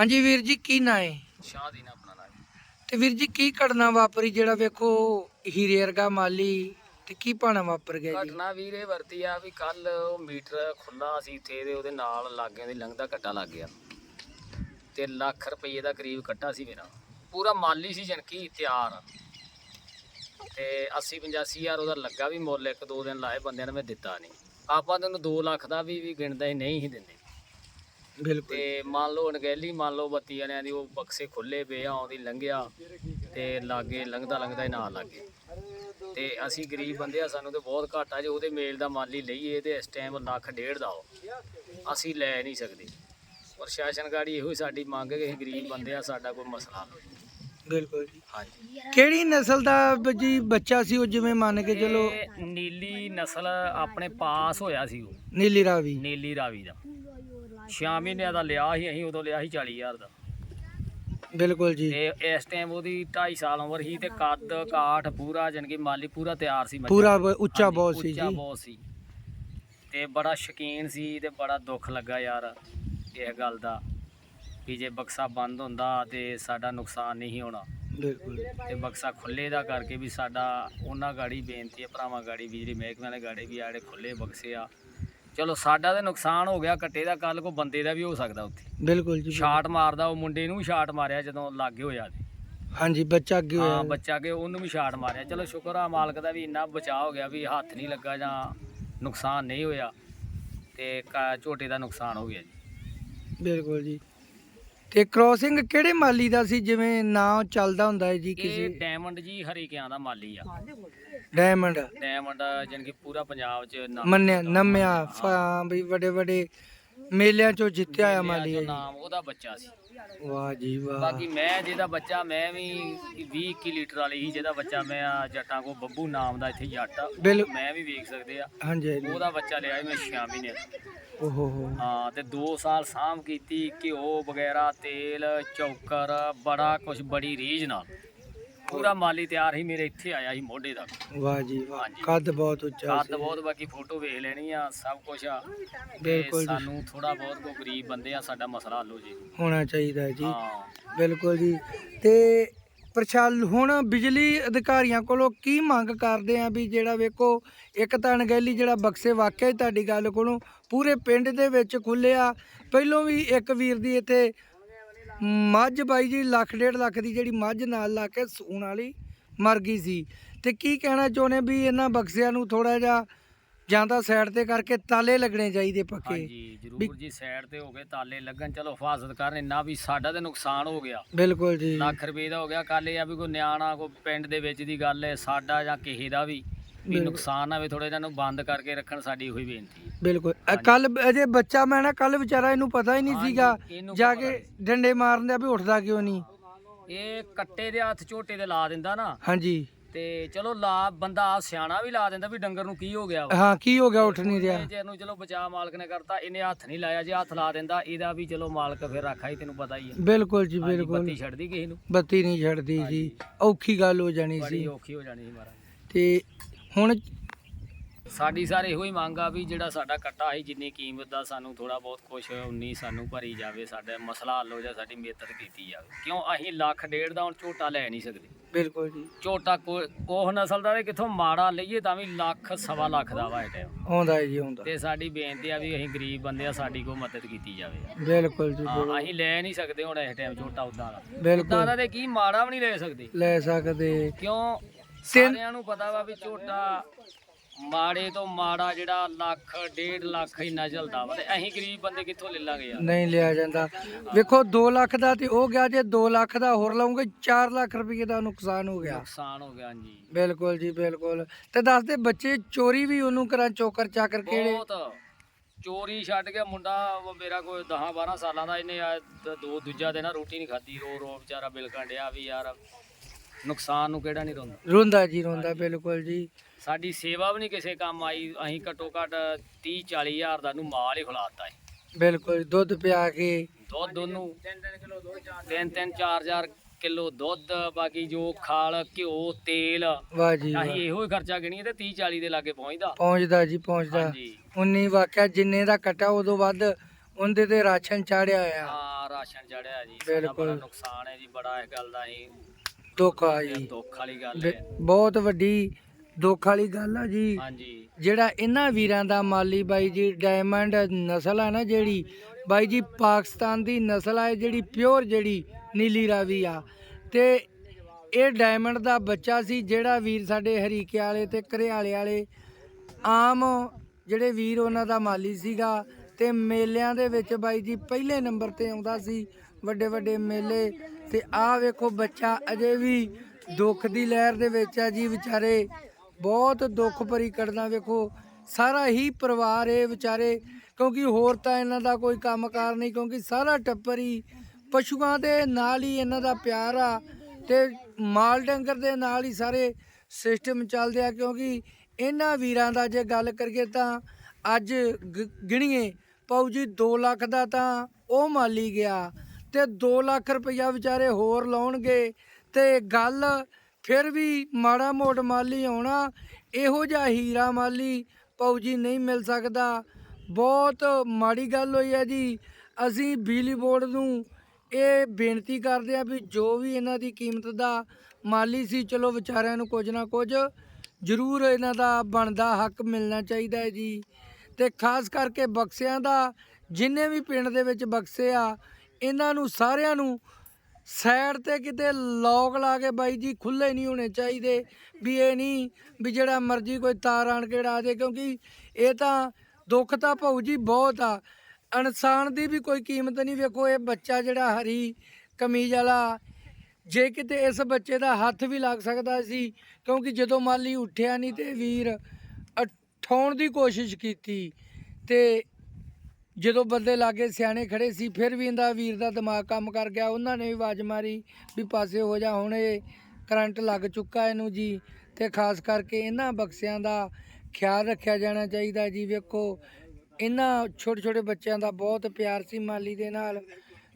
ਹਾਂਜੀ ਵੀਰ ਜੀ ਕੀ ਨਾਂ ਹੈ ਸ਼ਾਦੀਨ ਆਪਣਾ ਨਾਮ ਤੇ ਵੀਰ ਜੀ ਕੀ ਘਟਨਾ ਵਾਪਰੀ ਜਿਹੜਾ ਵੇਖੋ ਹੀਰੇ ਵਰਗਾ ਮਾਲੀ ਤੇ ਕੀ ਪਾਣਾ ਵਾਪਰ ਗਿਆ ਜੀ? ਘਟਨਾ ਵੀਰੇ ਵਰਤੀ ਆ ਵੀ ਕੱਲ ਉਹ ਮੀਟਰ ਖੁੱਲਾ ਸੀ ਇੱਥੇ ਤੇ ਉਹਦੇ ਨਾਲ ਲਾਗਿਆਂ ਦੀ ਲੰਘਦਾ ਕੱਟਾ ਲੱਗ ਗਿਆ। ਤੇ ਲੱਖ ਰੁਪਏ ਦਾ ਕਰੀਬ ਕੱਟਾ ਸੀ ਮੇਰਾ। ਪੂਰਾ ਮਾਲੀ ਸੀ ਜਨਕੀ ਤਿਆਰ। ਤੇ 80 85 ਹਜ਼ਾਰ ਉਹਦਾ ਲੱਗਾ ਵੀ ਮੁੱਲ ਇੱਕ ਦੋ ਦਿਨ ਲਾਏ ਬੰਦਿਆਂ ਨੇ ਮੈਂ ਦਿੱਤਾ ਨਹੀਂ। ਆਪਾਂ ਤੈਨੂੰ 2 ਲੱਖ ਦਾ ਵੀ ਵੀ ਗਿਣਦਾ ਹੀ ਨਹੀਂ ਹੀ ਦਿੰਦੇ। ਬਿਲਕੁਲ। ਤੇ ਮੰਨ ਲਓ ਅਣਗਹਿਲੀ ਮੰਨ ਲਓ ਬੱਤੀ ਜਣਿਆਂ ਦੀ ਉਹ ਬਕਸੇ ਖੁੱਲੇ ਪਏ ਆ ਆਉਂਦੀ ਲੰਘਿਆ ਤੇ ਲਾਗੇ ਲੰਘਦਾ ਲੰਘਦਾ ਹੀ ਨਾਲ ਲੱਗੇ ਤੇ ਅਸੀਂ ਗਰੀਬ ਬੰਦੇ ਆ ਸਾਨੂੰ ਤੇ ਬਹੁਤ ਘੱਟ ਜੇ ਉਹਦੇ ਮੇਲ ਦਾ ਮਾਲੀ ਲਈਏ ਤੇ ਇਸ ਟਾਈਮ ਲੱਖ ਡੇਢ ਦਾ ਉਹ ਅਸੀਂ ਲੈ ਨਹੀਂ ਸਕਦੇ। ਪ੍ਰਸ਼ਾਸਨ ਗਾੜੀ ਇਹੋ ਹੀ ਸਾਡੀ ਮੰਗ ਹੈ ਕਿ ਅਸੀਂ ਗਰੀਬ ਬੰਦੇ ਆ ਸਾਡਾ ਕੋਈ ਮਸਲਾ ਨਹੀਂ ਬਿਲਕੁਲ ਜੀ। ਹਾਂਜੀ। ਕਿਹੜੀ ਨਸਲ ਦਾ ਬ- ਜੀ ਬੱਚਾ ਸੀ ਉਹ ਜਿਵੇਂ ਮੰਨ ਕੇ ਚਲੋ ਇਹ ਨੀਲੀ ਨਸਲ ਆਪਣੇ ਪਾਸ ਹੋਇਆ ਸੀ ਉਹ। ਨੀਲੀ ਰਾਵੀ। ਨੀਲੀ ਰਾਵੀ ਦਾ। 6 ਮਹੀਨਿਆਂ ਦਾ ਲਿਆ ਸੀ ਅਸੀਂ ਉਦੋਂ ਲਿਆ ਸੀ 40000 ਦਾ। ਬਿਲਕੁਲ ਜੀ। ਤੇ ਇਸ ਟਾਈਮ ਉਹਦੀ 2.5 ਸਾਲ ਉਮਰ ਸੀ ਤੇ ਕੱਦ ਕਾਠ ਪੂਰਾ ਜਾਣੀ ਕਿ ਮਾਲੀ ਪੂਰਾ ਤਿਆਰ ਸੀ ਪੂਰਾ ਉੱਚਾ ਬਹੁਤ ਸੀ ਉੱਚਾ ਜੀ। ਬਹੁਤ ਸੀ। ਤੇ ਬੜਾ ਸ਼ਕੀਨ ਸੀ ਤੇ ਬੜਾ ਦੁੱਖ ਲੱਗਾ ਯਾਰ ਇਸ ਗੱਲ ਦਾ ਵੀ ਜੇ ਬਕਸਾ ਬੰਦ ਹੁੰਦਾ ਤੇ ਸਾਡਾ ਨੁਕਸਾਨ ਨਹੀਂ ਹੋਣਾ। ਬਿਲਕੁਲ। ਤੇ ਬਕਸਾ ਖੁੱਲੇ ਦਾ ਕਰਕੇ ਵੀ ਸਾਡਾ ਉਹਨਾਂ ਗਾੜੀ ਬੇਨਤੀ ਹੈ ਭਰਾਵਾਂ ਗਾੜੀ ਬਿਜਲੀ ਮਹਿਕਮੇ ਵਾਲੇ ਗਾੜੀ ਵੀ ਆੜੇ ਖੁੱਲੇ ਬਕਸੇ ਆ ਚਲੋ ਸਾਡਾ ਤੇ ਨੁਕਸਾਨ ਹੋ ਗਿਆ ਕੱਟੇ ਦਾ ਕੱਲ ਕੋ ਬੰਦੇ ਦਾ ਵੀ ਹੋ ਸਕਦਾ ਉੱਥੇ। ਬਿਲਕੁਲ ਜੀ ਛਾਟ ਮਾਰਦਾ ਉਹ ਮੁੰਡੇ ਨੂੰ ਛਾਟ ਮਾਰਿਆ ਜਦੋਂ ਲਾਗੇ ਹੋਇਆ ਤੇ ਹਾਂਜੀ ਬੱਚਾ ਅੱਗੇ ਹਾਂ ਹੋਇਆ ਬੱਚਾ ਕੇ ਉਹਨੂੰ ਵੀ ਛਾਟ ਮਾਰਿਆ। ਚਲੋ ਸ਼ੁਕਰ ਆ ਮਾਲਕ ਦਾ ਵੀ ਇੰਨਾ ਬਚਾਅ ਹੋ ਗਿਆ ਵੀ ਹੱਥ ਨਹੀਂ ਲੱਗਾ ਜਾਂ ਨੁਕਸਾਨ ਨਹੀਂ ਹੋਇਆ ਤੇ ਕ- ਝੋਟੇ ਦਾ ਨੁਕਸਾਨ ਹੋ ਗਿਆ ਜੀ। ਬਿਲਕੁਲ ਜੀ। ਤੇ ਕ੍ਰੋਸਿੰਗ ਕਿਹੜੇ ਮਾਲੀ ਦਾ ਸੀ? ਜਿਵੇਂ ਨਾਂ ਚੱਲਦਾ ਹੁੰਦਾ ਹੈ ਜੀ ਕਿਸੇ ਇਹ ਡਾਇਮੰਡ ਜੀ ਹਰੀਕਿਆਂ ਦਾ ਮਾਲੀ ਆ। ਡਾਇਮੰਡ ਡਾਇਮੰਡ ਜਾਣੀ ਕਿ ਪੂਰਾ ਪੰਜਾਬ 'ਚ ਨਾਮ ਮੰਨਿਆ ਨਮਿਆ ਫਾਂ ਵੀ ਵੱਡੇ ਵੱਡੇ ਮੇਲਿਆਂ ਚੋਂ ਜਿੱਤਿਆ ਹੋਇਆ ਮਾਲੀ ਹੈ ਜੋ। ਨਾਮ ਉਹਦਾ ਬੱਚਾ ਸੀ। ਵਾਹ ਜੀ ਵਾਹ। ਬਾਕੀ ਮੈਂ ਜਿਹਦਾ ਬੱਚਾ ਮੈਂ ਵੀ 20 21 ਲੀਟਰ ਵਾਲੀ ਸੀ ਜਿਹਦਾ ਬੱਚਾ ਮੈਂ ਆ ਜੱਟਾਂ ਕੋ ਬੱਬੂ ਨਾਮ ਦਾ ਇੱਥੇ ਜੱਟ ਆ ਬਿਲ ਮੈਂ ਵੀ ਵੇਖ ਸਕਦੇ ਆ। ਹਾਂਜੀ ਹਾਂਜੀ। ਉਹਦਾ ਬੱਚਾ ਲਿਆ ਸੀ ਮੈਂ 6 ਮਹੀਨੇ ਦਾ। ਓਹੋ ਹੋ। ਹਾਂ ਤੇ 2 ਸਾਲ ਸਾਂਭ ਕੀਤੀ ਘਿਓ ਵਗੈਰਾ ਤੇਲ ਚੌਕਰ ਬੜਾ ਕੁਝ ਬੜੀ ਰੀਝ ਨਾਲ। ਪੂਰਾ ਮਾਲੀ ਤਿਆਰ ਸੀ ਮੇਰੇ ਇੱਥੇ ਆਇਆ ਸੀ ਮੋਢੇ ਤੱਕ। ਵਾਹ ਜੀ ਵਾਹ ਹਾਂਜੀ। ਕੱਦ ਬਹੁਤ ਉੱਚਾ ਕੱਦ ਸੀ। ਬਹੁਤ ਬਾਕੀ ਫੋਟੋ ਵੇਖ ਲੈਣੀ ਆ ਸਭ ਕੁਝ ਆ। ਤੇ ਬਿਲਕੁਲ ਜੀ। ਸਾਨੂੰ ਥੋੜਾ ਬਹੁਤ ਕੋ ਗਰੀਬ ਬੰਦੇ ਆ ਸਾਡਾ ਮਸਲਾ ਹੱਲ ਹੋ ਜੇ। ਹੋਣਾ ਚਾਹੀਦਾ ਹੈ ਜੀ। ਹਾਂ। ਬਿਲਕੁਲ ਜੀ। ਤੇ ਪ੍ਰਸ਼ਾਲ ਹੁਣ ਬਿਜਲੀ ਅਧਿਕਾਰੀਆਂ ਕੋਲੋਂ ਕੀ ਮੰਗ ਕਰਦੇ ਆ ਵੀ ਜਿਹੜਾ ਵੇਖੋ ਇੱਕ ਤਾਂ ਅਣਗਹਿਲੀ ਜਿਹੜਾ ਬਕਸੇ ਵਾਕਿਆ ਹੀ ਤੁਹਾਡੀ ਗੱਲ ਕੋਲੋਂ ਪੂਰੇ ਪਿੰਡ ਦੇ ਵਿੱਚ ਖੁੱਲਿਆ ਪਹਿਲੋਂ ਵੀ ਇੱਕ ਵੀਰ ਦੀ ਇੱਥੇ ਮੱਝ ਬਾਈ ਜੀ ਲੱਖ ਡੇਢ ਲੱਖ ਦੀ ਜਿਹੜੀ ਮੱਝ ਨਾਲ ਲਾ ਕੇ ਸੂਣ ਵਾਲੀ ਮਰ ਗਈ ਸੀ। ਤੇ ਕੀ ਕਹਿਣਾ ਚਾਹੁੰਦੇ ਵੀ ਇਹਨਾਂ ਬਕਸਿਆਂ ਨੂੰ ਥੋੜਾ ਜਿਹਾ ਜਾਂ ਤਾਂ ਸਾਈਡ ਤੇ ਕਰਕੇ ਤਾਲੇ ਲੱਗਣੇ ਚਾਹੀਦੇ ਪੱਕੇ? ਹਾਂਜੀ ਜਰੂਰ ਜੀ ਸਾਈਡ ਤੇ ਹੋ ਗਏ ਤਾਲੇ ਲੱਗਣ। ਚਲੋ ਹਿਫਾਜ਼ਤ ਕਰਨ ਇੰਨਾ ਵੀ ਸਾਡਾ ਤੇ ਨੁਕਸਾਨ ਹੋ ਗਿਆ। ਬਿਲਕੁਲ ਜੀ। ਲੱਖ ਰੁਪਏ ਦਾ ਹੋ ਗਿਆ ਕੱਲ ਇਹ ਆ ਵੀ ਕੋਈ ਨਿਆਣਾ ਕੋਈ ਪਿੰਡ ਦੇ ਵਿੱਚ ਦੀ ਗੱਲ ਹੈ ਸਾਡਾ ਜਾਂ ਕਿਸੇ ਦਾ ਵੀ। ਵੀ। ਨੁਕਸਾਨ ਨਾ ਹੋਵੇ ਥੋੜੇ ਇਹਨਾਂ ਨੂੰ ਬੰਦ ਕਰਕੇ ਰੱਖਣ ਸਾਡੀ ਉਹੀ ਬੇਨਤੀ ਹੈ। ਬਿਲਕੁਲ। ਕੱਲ ਅਜੇ ਬੱਚਾ ਮੈਂ ਨਾ ਕੱਲ ਵਿਚਾਰਾ ਇਹਨੂੰ ਪਤਾ ਹੀ ਨਹੀਂ ਹਾਂਜੀ, ਸੀਗਾ। ਇਹਨੂੰ ਜਾ ਪਤਾ ਕੇ ਡੰਡੇ ਮਾਰਨ ਦਾ ਵੀ ਉੱਠਦਾ ਕਿਉਂ ਨਹੀਂ? ਇਹ ਕੱਟੇ ਦੇ ਹੱਥ ਝੋਟੇ ਦੇ ਲਾ ਦਿੰਦਾ ਨਾ। ਹਾਂਜੀ। ਤੇ ਚਲੋ ਲਾ ਬੰਦਾ ਆਪ ਸਿਆਣਾ ਵੀ ਲਾ ਦਿੰਦਾ ਵੀ ਡੰਗਰ ਨੂੰ ਕੀ ਹੋ ਗਿਆ ਵਾ। ਹਾਂ ਕੀ ਹੋ ਗਿਆ ਉੱਠ ਨਹੀਂ ਰਿਹਾ। ਜੇ ਨੂੰ ਚਲੋ ਬਚਾ ਮਾਲਕ ਨੇ ਕਰਤਾ ਇਹਨੇ ਹੱਥ ਨਹੀਂ ਲਾਇਆ। ਜੇ ਹੱਥ ਲਾ ਦਿੰਦਾ ਇਹਦਾ ਵੀ ਚਲੋ ਮਾਲਕ ਫਿਰ ਰੱਖਾ ਹੀ ਤੈਨੂੰ ਪਤਾ ਹੀ ਹੈ ਬਿਲਕੁਲ ਜੀ ਹਾਂਜੀ, ਬਿਲਕੁਲ। ਬੱਤੀ ਛੱਡਦੀ ਕਿਸੇ ਨੂੰ। ਬੱਤੀ ਨਹੀਂ ਛੱਡਦੀ ਜੀ। ਔਖੀ ਗੱਲ ਹੋ ਜਾਣੀ ਬੜੀ ਸੀ। ਔਖੀ ਹੋ ਜਾਣੀ ਸੀ ਮਹਾਰਾਜ। ਤੇ ਹੁਣ ਸਾਡੀ ਸਾਰੇ ਇਹੋ ਹੀ ਮੰਗ ਆ ਵੀ ਜਿਹੜਾ ਸਾਡਾ ਕੱਟਾ ਸੀ ਜਿੰਨੀ ਕੀਮਤ ਦਾ ਸਾਨੂੰ ਥੋੜਾ ਬਹੁਤ ਕੁਛ ਉਨੀ ਸਾਨੂੰ ਭਰੀ ਜਾਵੇ ਸਾਡਾ ਮਸਲਾ ਹੱਲ ਹੋ ਜਾ ਸਾਡੀ ਮਿਹਨਤ ਕੀਤੀ ਜਾਵੇ। ਕਿਉਂ? ਅਸੀਂ ਲੱਖ ਡੇਢ ਦਾ ਹੁਣ ਝੋਟਾ ਲੈ ਨਹੀਂ ਸਕਦੇ। ਬਿਲਕੁਲ ਜੀ। ਝੋਟਾ ਕੋ- ਕੋਹ ਨਸਲ ਦਾ ਤੇ ਕਿੱਥੋਂ ਮਾੜਾ ਲਈਏ ਤਾਂ ਵੀ ਲੱਖ ਸਵਾ ਲੱਖ ਦਾ ਵਾ ਇਹ ਟਾਈਮ ਆਉਂਦਾ ਹੈ ਜੀ ਆਉਂਦਾ। ਤੇ ਸਾਡੀ ਬੇਨਤੀ ਆ ਵੀ ਅਸੀਂ ਗਰੀਬ ਬੰਦੇ ਆ ਸਾਡੀ ਕੋ ਮਦਦ ਕੀਤੀ ਜਾਵੇ। ਬਿਲਕੁਲ ਜੀ ਹਾਂ ਅਸੀਂ ਲੈ ਨਹੀਂ ਸਕਦੇ ਹੁਣ ਇਸ ਟਾਈਮ ਝੋਟਾ ਉਦਾਂ ਦਾ। ਉਦਾਂ ਬਿਲਕੁਲ ਦਾ ਤੇ ਕੀ ਮਾੜਾ ਵੀ ਨਹੀਂ ਲੈ ਸਕਦੇ। ਲੈ ਸਕਦੇ। ਕਿਉਂ? ਸਾਰਿਆਂ ਨੂੰ ਪਤਾ ਵਾ ਵੀ ਝੋਟਾ ਮਾੜੇ ਤੋਂ ਮਾੜਾ ਜਿਹੜਾ ਲੱਖ ਡੇਢ ਲੱਖ ਇੰਨਾ ਚੱਲਦਾ ਵਾ ਤੇ ਅਸੀਂ ਗਰੀਬ ਬੰਦੇ ਕਿੱਥੋਂ ਲੈ ਲਾਂਗੇ ਯਾਰ? ਨਹੀਂ ਲਿਆ ਜਾਂਦਾ। ਵੇਖੋ 2 ਲੱਖ ਦਾ ਤੇ ਉਹ ਗਿਆ ਜੇ 2 ਲੱਖ ਦਾ ਹੋਰ ਲਾਉਂਗੇ 4 ਲੱਖ ਰੁਪਏ ਦਾ ਨੁਕਸਾਨ ਹੋ ਗਿਆ। ਨੁਕਸਾਨ ਹੋ ਗਿਆ ਜੀ ਬਿਲਕੁਲ ਜੀ ਬਿਲਕੁਲ। ਤੇ ਦੱਸਦੇ ਬੱਚੇ ਚੋਰੀ ਵੀ ਉਹਨੂੰ ਕਰਾਂ ਚੋਕਰ ਚਾਕਰ ਕਿਹੜੇ? ਬਹੁਤ। ਚੋਰੀ ਛੱਡ ਕੇ ਮੁੰਡਾ ਮੇਰਾ ਕੋਈ 10 12 ਸਾਲਾਂ ਦਾ ਇਹਨੇ ਆ ਦ- ਦੋ ਦੂਜਾ ਦਿਨ ਰੋਟੀ ਨਹੀਂ ਖਾਧੀ ਰੋ ਰੋ ਵਿਚਾਰਾ ਬਿਲਕਣ ਡਿਆ ਵੀ ਯਾਰ। ਨੁਕਸਾਨ ਨੂੰ ਕਿਹੜਾ ਨਹੀਂ ਰੋਂਦਾ। ਰੋਂਦਾ ਜੀ ਰੋਂਦਾ ਬਿਲਕੁਲ ਜੀ। ਸਾਡੀ ਸੇਵਾ ਵੀ ਨਹੀਂ ਕਿਸੇ ਕੰਮ ਆਈ ਅਸੀਂ ਘੱਟੋ ਘੱਟ 30 40 ਹਜ਼ਾਰ ਦਾ ਨੂੰ ਮਾਲ ਹੀ ਖਿਲਾਤਾ ਹੈ। ਬਿਲਕੁਲ ਦੁੱਧ ਪਿਆ ਕੇ। ਦੁੱਧ ਉਹਨੂੰ 3 3 4 4 ਕਿਲੋ ਦੁੱਧ ਬਾਕੀ ਜੋ ਖਾਲ ਘਿਓ ਤੇਲ ਵਾਹ ਜੀ ਵਾਹ। ਅਸੀਂ ਇਹੋ ਹੀ ਖਰਚਾ ਗਿਣੀਏ ਤੇ 30 40 ਦੇ ਲਾਗੇ ਪਹੁੰਚਦਾ। ਪਹੁੰਚਦਾ ਜੀ ਪਹੁੰਚਦਾ। ਹਾਂਜੀ। ਉਨੀ ਵਾਕਿਆ ਜਿੰਨੇ ਦਾ ਕਟਾ ਉਦੋਂ ਵੱਧ ਉਹਦੇ ਤੇ ਰਾਸ਼ਨ ਚਾੜਿਆ ਆ ਹਾਂ ਰਾਸ਼ਨ ਚੜਿਆ ਜੀ ਸਾਡਾ ਬਿਲਕੁਲ। ਬੜਾ ਨੁਕਸਾਨ ਹੈ ਜੀ ਬੜਾ ਇਸ ਗੱਲ ਦਾ ਅਸੀਂ ਦੁੱਖ ਆ ਜੀ। ਦੁੱਖ ਵਾਲੀ ਗੱਲ ਬਿ- ਹੈ। ਬਹੁਤ ਵੱਡੀ ਦੁੱਖ ਵਾਲੀ ਗੱਲ ਆ ਜੀ। ਹਾਂਜੀ। ਜਿਹੜਾ ਇਹਨਾਂ ਵੀਰਾਂ ਦਾ ਮਾਲੀ ਬਾਈ ਜੀ ਡਾਇਮੰਡ ਨਸਲ ਆ ਨਾ ਜਿਹੜੀ ਬਾਈ ਜੀ ਪਾਕਿਸਤਾਨ ਦੀ ਨਸਲ ਆ ਜਿਹੜੀ ਪਿਓਰ ਜਿਹੜੀ ਨੀਲੀ ਰਾਵੀ ਆ। ਤੇ ਇਹ ਡਾਇਮੰਡ ਦਾ ਬੱਚਾ ਸੀ ਜਿਹੜਾ ਵੀਰ ਸਾਡੇ ਹਰੀਕੇ ਵਾਲੇ ਤੇ ਘਰਿਆਲੇ ਵਾਲੇ ਆਮ ਜਿਹੜੇ ਵੀਰ ਉਹਨਾਂ ਦਾ ਮਾਲੀ ਸੀਗਾ ਤੇ ਮੇਲਿਆਂ ਦੇ ਵਿੱਚ ਬਾਈ ਜੀ ਪਹਿਲੇ ਨੰਬਰ ਤੇ ਆਉਂਦਾ ਸੀ ਵੱਡੇ ਵੱਡੇ ਮੇਲੇ। ਤੇ ਆਹ ਵੇਖੋ ਬੱਚਾ ਅਜੇ ਵੀ ਦੁੱਖ ਦੀ ਲਹਿਰ ਦੇ ਵਿੱਚ ਆ ਜੀ ਵਿਚਾਰੇ। ਬਹੁਤ ਦੁੱਖ ਭਰੀ ਕੱਢਣਾ ਵੇਖੋ। ਸਾਰਾ ਹੀ ਪਰਿਵਾਰ ਇਹ ਵਿਚਾਰੇ, ਕਿਉਂਕਿ ਹੋਰ ਤਾਂ ਇਹਨਾਂ ਦਾ ਕੋਈ ਕੰਮਕਾਰ ਨਹੀਂ, ਕਿਉਂਕਿ ਸਾਰਾ ਟੱਬਰ ਹੀ ਪਸ਼ੂਆਂ ਦੇ ਨਾਲ ਹੀ ਇਹਨਾਂ ਦਾ ਪਿਆਰ ਆ ਤੇ ਮਾਲ ਡੰਗਰ ਦੇ ਨਾਲ ਹੀ ਸਾਰੇ ਸਿਸਟਮ ਚੱਲਦੇ ਆ, ਕਿਉਂਕਿ ਇਹਨਾਂ ਵੀਰਾਂ ਦਾ ਜੇ ਗੱਲ ਕਰੀਏ ਤਾਂ ਅੱਜ ਗ- ਗਿਣੀਏ ਪਾਉ ਜੀ 2 ਲੱਖ ਦਾ ਤਾਂ ਉਹ ਮਾਲੀ ਗਿਆ। ਤੇ 2 ਲੱਖ ਰੁਪਈਆ ਵਿਚਾਰੇ ਹੋਰ ਲਾਉਣਗੇ ਤੇ ਗੱਲ ਫਿਰ ਵੀ ਮਾੜਾ ਮੋਟ ਮਾਲੀ ਆਉਣਾ, ਇਹੋ ਜਿਹਾ ਹੀਰਾ ਮਾਲੀ ਪਾਉ ਜੀ ਨਹੀਂ ਮਿਲ ਸਕਦਾ। ਬਹੁਤ ਮਾੜੀ ਗੱਲ ਹੋਈ ਹੈ ਜੀ। ਅਸੀਂ ਬਿਜਲੀ ਬੋਰਡ ਨੂੰ ਇਹ ਬੇਨਤੀ ਕਰਦੇ ਆ ਵੀ ਜੋ ਵੀ ਇਹਨਾਂ ਦੀ ਕੀਮਤ ਦਾ ਮਾਲੀ ਸੀ, ਚਲੋ ਵਿਚਾਰਿਆਂ ਨੂੰ ਕੁਝ ਨਾ ਕੁਝ ਜ਼ਰੂਰ ਇਹਨਾਂ ਦਾ ਬਣਦਾ ਹੱਕ ਮਿਲਣਾ ਚਾਹੀਦਾ ਹੈ ਜੀ। ਤੇ ਖਾਸ ਕਰਕੇ ਬਕਸਿਆਂ ਦਾ, ਜਿੰਨੇ ਵੀ ਪਿੰਡ ਦੇ ਵਿੱਚ ਬਕਸੇ ਆ ਇਹਨਾਂ ਨੂੰ ਸਾਰਿਆਂ ਨੂੰ ਸਾਈਡ ਤੇ ਕਿਤੇ ਲੋਕ ਲਾ ਕੇ ਬਾਈ ਜੀ ਖੁੱਲੇ ਨਹੀਂ ਹੋਣੇ ਚਾਹੀਦੇ ਵੀ ਇਹ ਨਹੀਂ ਵੀ ਜਿਹੜਾ ਮਰਜ਼ੀ ਕੋਈ ਤਾਰ ਆਣ ਕੇ ਡਾ ਦੇ, ਕਿਉਂਕਿ ਇਹ ਤਾਂ ਦੁੱਖ ਤਾਂ ਭਾਊ ਜੀ ਬਹੁਤ ਆ। ਇਨਸਾਨ ਦੀ ਵੀ ਕੋਈ ਕੀਮਤ ਨਹੀਂ, ਵੇਖੋ ਇਹ ਬੱਚਾ ਜਿਹੜਾ ਹਰੀ ਕਮੀਜ਼ ਵਾਲਾ, ਜੇ ਕਿਤੇ ਇਸ ਬੱਚੇ ਦਾ ਹੱਥ ਵੀ ਲੱਗ ਸਕਦਾ ਸੀ, ਕਿਉਂਕਿ ਜਦੋਂ ਮਾਲੀ ਉੱਠਿਆ ਨਹੀਂ ਤੇ ਵੀਰ ਉਠਾਉਣ ਦੀ ਕੋਸ਼ਿਸ਼ ਕੀਤੀ ਤੇ ਜਦੋਂ ਬੰਦੇ ਲਾਗੇ ਸਿਆਣੇ ਖੜੇ ਸੀ, ਫਿਰ ਵੀ ਇਹਦਾ ਵੀਰ ਦਾ ਦਿਮਾਗ ਕੰਮ ਕਰ ਗਿਆ। ਉਹਨਾਂ ਨੇ ਵੀ ਆਵਾਜ਼ ਮਾਰੀ ਵੀ ਪਾਸੇ ਹੋ ਜਾ, ਹੁਣ ਇਹ ਕਰੰਟ ਲੱਗ ਚੁੱਕਾ ਇਹਨੂੰ ਜੀ। ਤੇ ਖਾਸ ਕਰਕੇ ਇਹਨਾਂ ਬਕਸਿਆਂ ਦਾ ਖਿਆਲ ਰੱਖਿਆ ਜਾਣਾ ਚਾਹੀਦਾ ਜੀ। ਵੇਖੋ, ਇਹਨਾਂ ਛੋਟੇ ਛੋਟੇ ਬੱਚਿਆਂ ਦਾ ਬਹੁਤ ਪਿਆਰ ਸੀ ਮਾਲੀ ਦੇ ਨਾਲ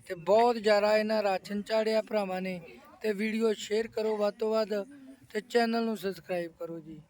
ਤੇ ਬਹੁਤ ਜ਼ਿਆਦਾ ਇਹਨਾਂ ਰਾਸ਼ਨ ਚਾੜਿਆ ਭਰਾਵਾਂ ਨੇ। ਤੇ ਵੀਡੀਓ ਸ਼ੇਅਰ ਕਰੋ ਵੱਧ ਤੋਂ ਵੱਧ ਤੇ ਚੈਨਲ ਨੂੰ ਸਬਸਕ੍ਰਾਈਬ ਕਰੋ ਜੀ।